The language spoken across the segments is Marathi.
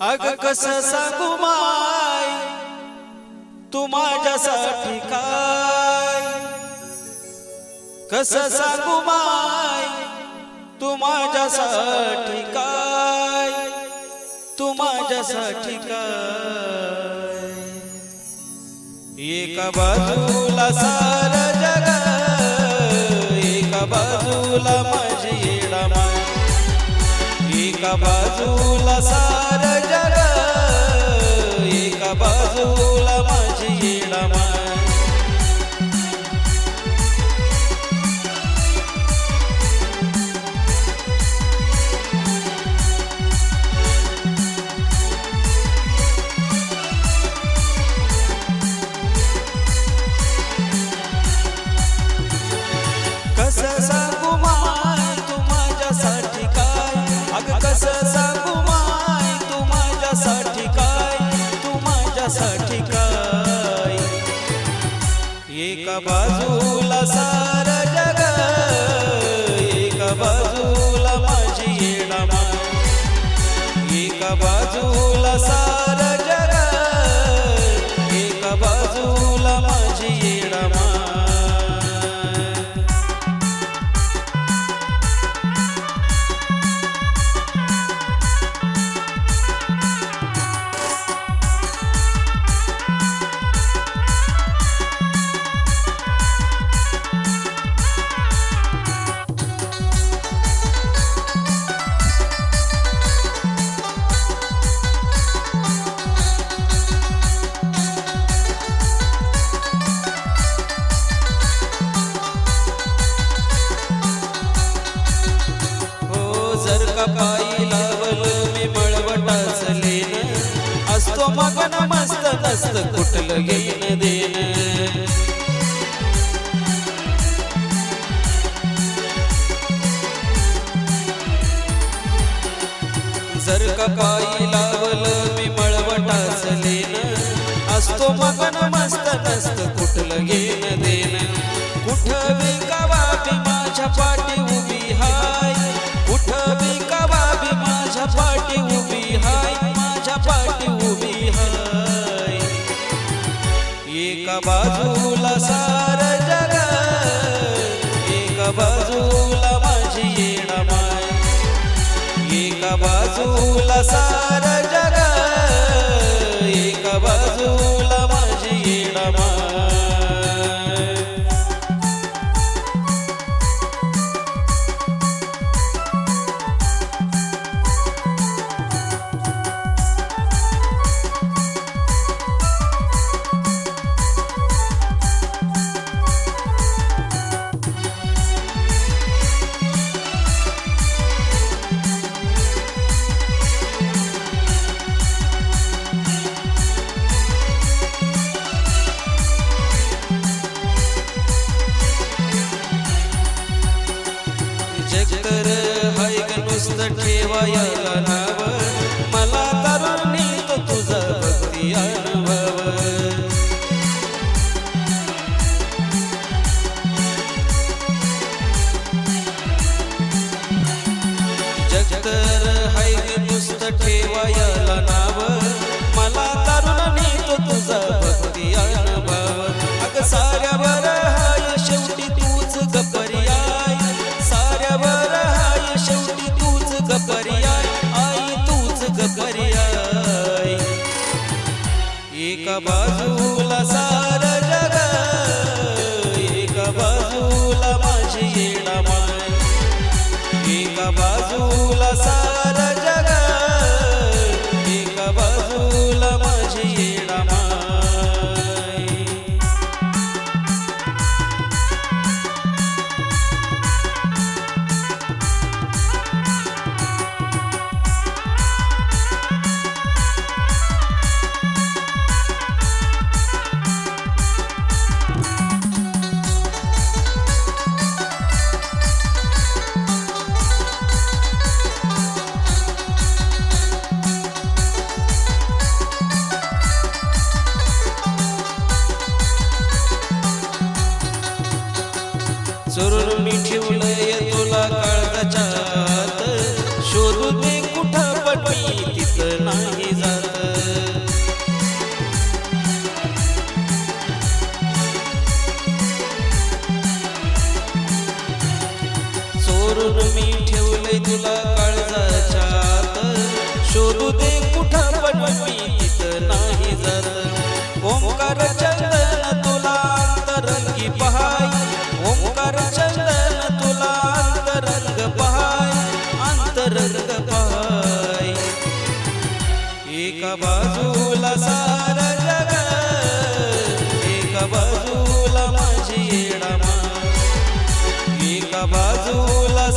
अग कस सांगू माय तू माझ्यासाठी काय? कस सांगू माय तू माझ्यासाठी काय? तू माझ्यासाठी काय? एका बाजूला सार जग एका बाजूला एका बाजूला सार जग. माझ्यासाठी काय? एका बाजूला सार जग एका बाजूला माझी येणार एका बाजूला सार कुठलं घेण देण जर का पायी लावल मी मळवटाच लेन असतो मगन मस्त नसत कुठलं घेण कुठं विकावा माझ्या एका बाजूला सार जग एका बाजूला माझी येणा माय एका बाजूला सार जग एका बाजूला जगतर हाय ग नुसतं ठेवायला नाव मला तरुणी तो तुझा भक्ती अनुभव. जगतर हाय ग नुसतं ठेवायला नाव तुला काळजाच्या शोधू दे कुठं पण मी तिथं नाही जात ओंकार चंदन तुला तरंगी पहाय. ओंकार चंदन तुला अंतरंग पहाय. अंतरंग पहाय. एका बाजूला सार जग एका बाजूला माझी येडामा एका बाजूला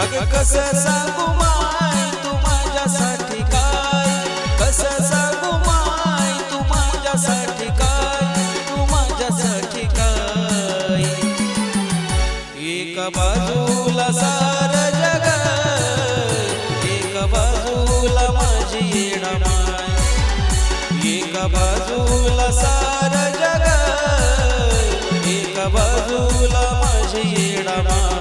अग कस सांगू माय तू माझ्यासाठी काय? कस सांगू माय तू माझ्यासाठी काय? तू माझ्यासाठी काय? एका बाजूला सार जग एक बाजूला माझी येणा माय. एका बाजूला सार जग एका बाजूला माझी येणा माय.